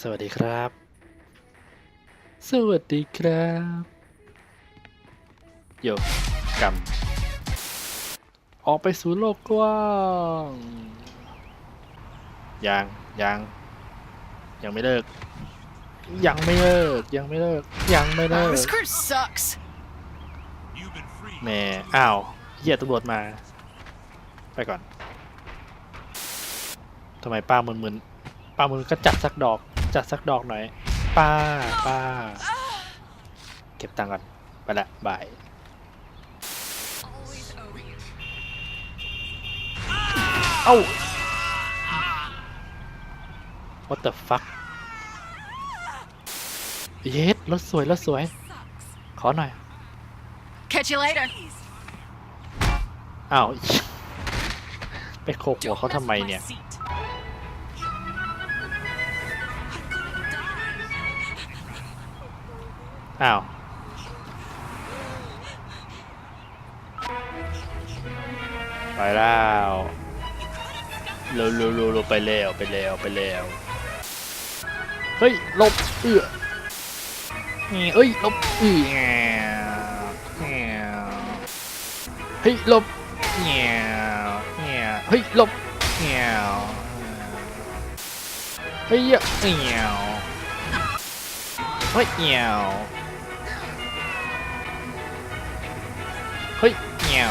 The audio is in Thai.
สวัสดีครับ สวัสดีครับโยกำออกไปสู่โลกกว้างยังยังยังไม่เลิก ยังไม่เลิก ยังไม่เลิก ยังไม่เลิ Oh, ก this cruise sucks. แหม่อ้าวเหี้ยตำรวจมา ไปก่อนทำไมป้ามึนๆป้ามึนก็จัดสักดอก จัดสักดอกหน่อย ป้าป้า เก็บตังค์ก่อน ไปละบาย เอ้า what the fuck เย็ดรถสวยรถสวย ขอหน่อย Catch you later. อ้าว ไปโขกหัวเขาทำไมเนี่ย อ้าว ไปแล้วเร็วเร็วเร็วไปแล้วไปแล้วไปแล้วเฮ้ยลบเอื้อแง่เอ้ยลบเอื้อแง่แง่เฮ้ยลบแง่แง่เฮ้ยลบแง่เฮ้ยแง่เฮ้ยเฮ้ยแง่เฮ้ย แง่